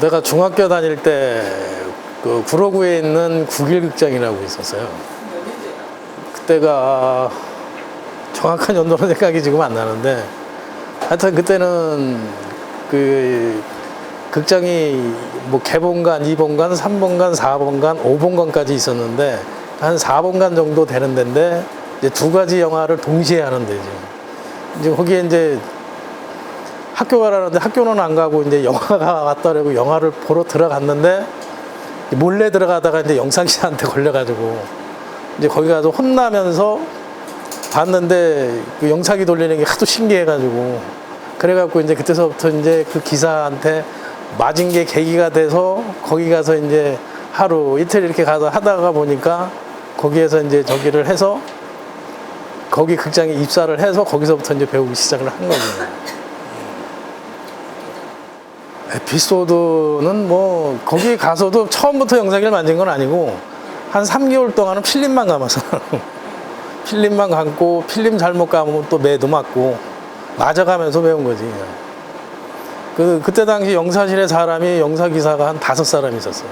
내가 중학교 다닐 때 그 구로구에 있는 국일극장이라고 있었어요. 그때가 정확한 연도는 생각이 지금 안 나는데 하여튼 그때는 그 극장이 뭐 개봉관, 2본관, 3본관, 4본관, 5본관까지 있었는데 한 4본관 정도 되는 데인데 이제 두 가지 영화를 동시에 하는 데죠. 이제 거기에 이제 학교 가라는데 학교는 안 가고 이제 영화가 왔다라고 영화를 보러 들어갔는데 몰래 들어가다가 이제 영상 기사한테 걸려가지고 이제 거기 가서 혼나면서 봤는데 그 영상이 돌리는 게 하도 신기해가지고 그래갖고 이제 그때서부터 이제 그 기사한테 맞은 게 계기가 돼서 거기 가서 이제 하루 이틀 이렇게 가서 하다가 보니까 거기에서 이제 저기를 해서 거기 극장에 입사를 해서 거기서부터 이제 배우기 시작을 한 거죠. 에피소드는 뭐 거기 가서도 처음부터 영상기를 만진 건 아니고 한 3개월 동안은 필름만 감아서 필름만 감고 필름 잘못 감으면 또 매도 맞고 맞아가면서 배운 거지. 그 그때 당시 영사실에 사람이 영사 기사가 한 다섯 사람 있었어요.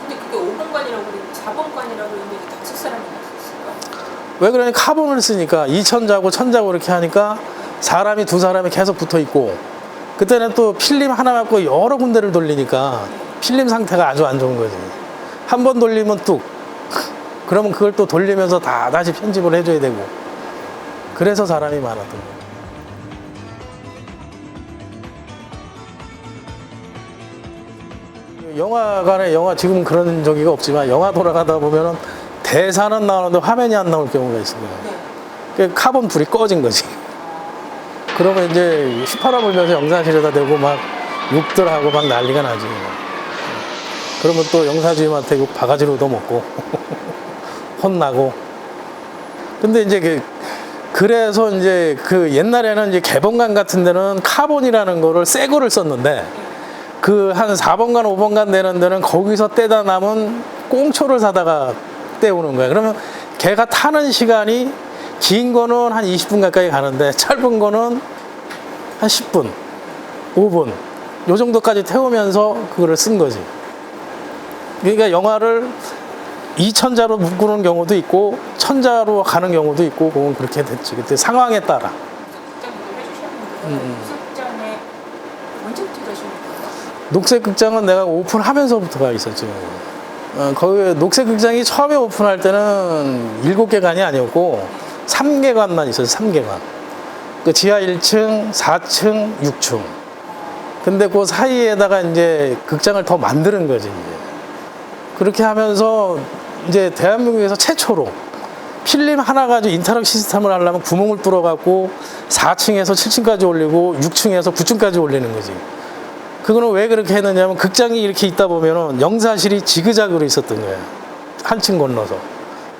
근데 그게 5번관이라고 그러고 4번관이라고 그러는데 다섯 사람이 났었어요. 왜 그러냐 카본을 쓰니까 2천자고 천자고 이렇게 하니까 사람이 두 사람이 계속 붙어 있고 그때는 또 필름 하나 갖고 여러 군데를 돌리니까 필름 상태가 아주 안 좋은 거지 한 번 돌리면 뚝 그러면 그걸 또 돌리면서 다 다시 편집을 해줘야 되고 그래서 사람이 많았던 거예요 영화관에 영화 지금 그런 저기가 없지만 영화 돌아가다 보면은 대사는 나오는데 화면이 안 나올 경우가 있어요. 네. 그 카본 불이 꺼진 거지. 그러면 이제 휘파람 불면서 영상실에다 대고 막 욕들 하고 막 난리가 나지. 그러면 또 영사주임한테 욕 바가지로도 먹고 혼나고. 근데 이제 그 그래서 이제 그 옛날에는 이제 개봉관 같은 데는 카본이라는 거를 새 거를 썼는데 그 한 4번간 5번간 되는 데는 거기서 떼다 남은 꽁초를 사다가 떼오는 거야. 그러면 걔가 타는 시간이 긴 거는 한 20분 가까이 가는데 짧은 거는 한 10분, 5분 요 정도까지 태우면서 그거를 쓴 거지. 그러니까 영화를 2천자로 묶는 경우도 있고 천자로 가는 경우도 있고 그건 그렇게 됐지. 그때 상황에 따라. 극장 얘기를 해주셨는데 무슨 극장에 언제부터 가신 거예요? 녹색 극장은 내가 오픈하면서부터 가 있었죠. 어, 거기 녹색 극장이 처음에 오픈할 때는 일곱 개관이 아니었고 3개관만 있었어요. 3개관. 그 지하 1층, 4층, 6층. 근데 그 사이에다가 이제 극장을 더 만드는 거지. 이제. 그렇게 하면서 이제 대한민국에서 최초로 필름 하나 가지고 인터랙 시스템을 하려면 구멍을 뚫어갖고 4층에서 7층까지 올리고 6층에서 9층까지 올리는 거지. 그거는 왜 그렇게 했느냐면 극장이 이렇게 있다 보면은 영사실이 지그자그로 있었던 거야. 한층 건너서.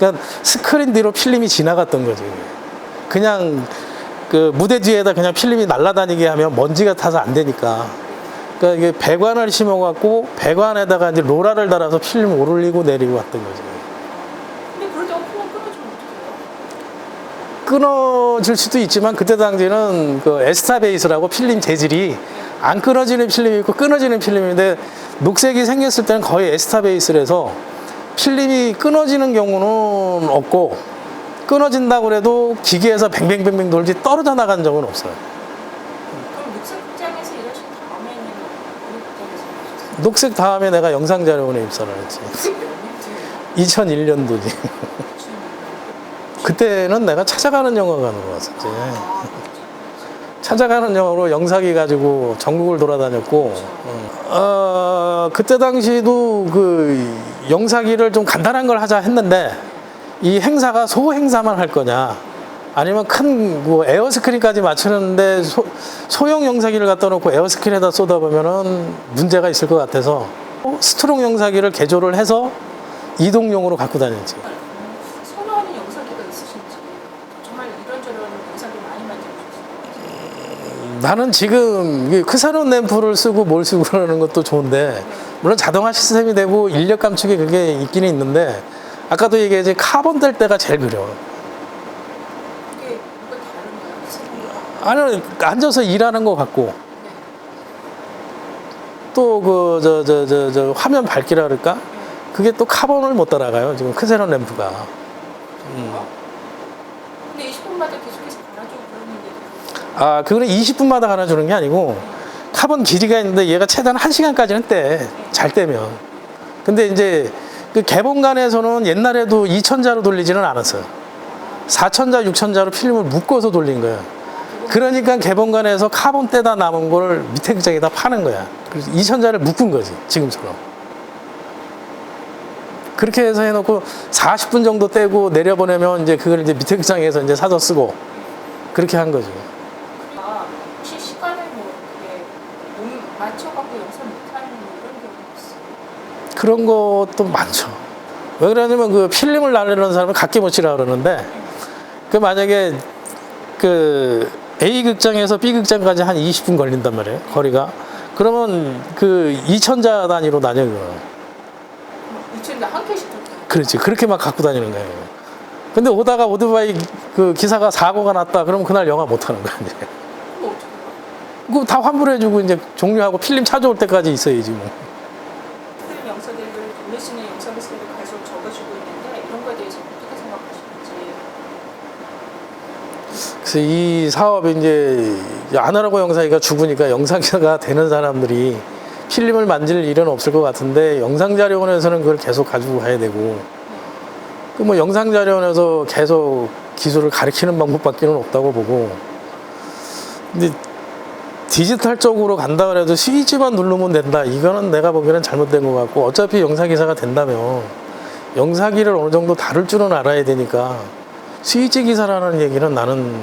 그러니까 스크린 뒤로 필름이 지나갔던 거지. 그냥 그 무대 뒤에다 그냥 필름이 날아다니게 하면 먼지가 타서 안 되니까. 그러니까 이게 배관을 심어갖고 배관에다가 이제 로라를 달아서 필름 오르리고 내리고 왔던 거지. 근데 그럴 때 오픈을 끊어주면 어떡해요? 끊어질 수도 있지만 그때 당시에는 그 에스타 베이스라고 필름 재질이 안 끊어지는 필름이 있고 끊어지는 필름인데 녹색이 생겼을 때는 거의 에스타 베이스라서 필름이 끊어지는 경우는 없고 끊어진다고 그래도 기계에서 뱅뱅뱅뱅 돌지 떨어져 나간 적은 없어요. 그럼 녹색 극장에서 일하신 다음에는 어느 극장에서 일하셨어요? 녹색 다음에 내가 영상자료원에 입사를 했지. 녹색 몇 년도에 2001년도지. 그때는 내가 찾아가는 영화관으로 왔었지. 찾아가는 영화로 영사기 가지고 전국을 돌아다녔고, 어, 그때 당시도 그 영사기를 좀 간단한 걸 하자 했는데, 이 행사가 소 행사만 할 거냐, 아니면 큰 뭐 에어스크린까지 맞추는데 소, 소형 영사기를 갖다 놓고 에어스크린에다 쏟아보면은 문제가 있을 것 같아서 스트롱 영사기를 개조를 해서 이동용으로 갖고 다녔지. 선호하는 영상기가 있으신지 정말 이런저런 영상기 많이 만들어주셨어요. 나는 지금 이 크사론 램프를 쓰고 뭘 쓰고 그러는 것도 좋은데 물론 자동화 시스템이 되고 인력 감축이 그게 있기는 있는데 아까도 얘기했지 카본 될 때가 제일 그려. 이게 뭐가 다른가요? 쓰는 거? 아니 앉아서 일하는 것 같고 또또그 저 저 저 저 화면 밝기라 그럴까? 그게 또 카본을 못 따라가요. 지금 크세론 램프가. 음. 근데 20분마다 계속해서 갈아주고 그러는데 아, 그거는 20분마다 갈아 주는 게 아니고 카본 길이가 있는데 얘가 최대한 1시간까지는 떼. 잘 떼면. 근데 이제 그 개봉관에서는 옛날에도 2000자로 돌리지는 않았어요. 4000자, 6000자로 필름을 묶어서 돌린 거예요. 그러니까 개봉관에서 카본 떼다 남은 걸 밑에 극장에다 파는 거야. 그래서 2000자를 묶은 거지, 지금처럼. 그렇게 해서 해놓고 40분 정도 떼고 내려보내면 이제 그걸 이제 밑에 극장에서 이제 사서 쓰고 그렇게 한 거죠. 아, 혹시 시간을 뭐 이렇게 몸 맞춰갖고 영상 못하는 뭐 이런 경우 없어요? 그런 것도 많죠. 왜 그러냐면 그 필름을 날리는 사람은 각기 못치라 그러는데 그 만약에 그 A 극장에서 B 극장까지 한 20분 걸린단 말이에요. 거리가. 그러면 그 2천자 단위로 나뉘어요. 이천에 한 캔씩 더 그렇지. 그렇게 막 갖고 다니는 거예요. 근데 오다가 오토바이 그 기사가 사고가 났다. 그러면 그날 영화 못 하는 거야. 이제. 그럼 어떻게 해요? 그거 다 환불해주고 이제 종료하고 필름 찾아올 때까지 있어야지 뭐. 필름 영상들을 돌리시는 영상들을 계속 적어주고 있는데 이런 거에 대해서 어떻게 생각하시는지 그래서 이 사업이 이제 아나라고 영상이가 죽으니까 영상자가 되는 사람들이 필름을 만질 일은 없을 것 같은데 영상자료원에서는 그걸 계속 가지고 가야 되고 그 뭐 영상자료원에서 계속 기술을 가르치는 방법밖에는 없다고 보고. 근데 디지털 쪽으로 간다 그래도 스위치만 누르면 된다. 이거는 내가 보기에는 잘못된 것 같고 어차피 영상기사가 된다면 영상기를 어느 정도 다룰 줄은 알아야 되니까 스위치 기사라는 얘기는 나는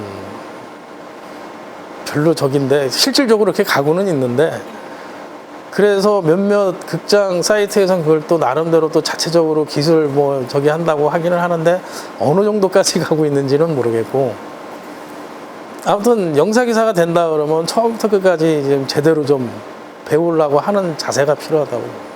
별로 적인데 실질적으로 그렇게 가고는 있는데 그래서 몇몇 극장 사이트에선 그걸 또 나름대로 또 자체적으로 기술 뭐 저기 한다고 하기는 하는데 어느 정도까지 가고 있는지는 모르겠고 아무튼 영사 기사가 된다 그러면 처음부터 끝까지 좀 제대로 좀 배우려고 하는 자세가 필요하다고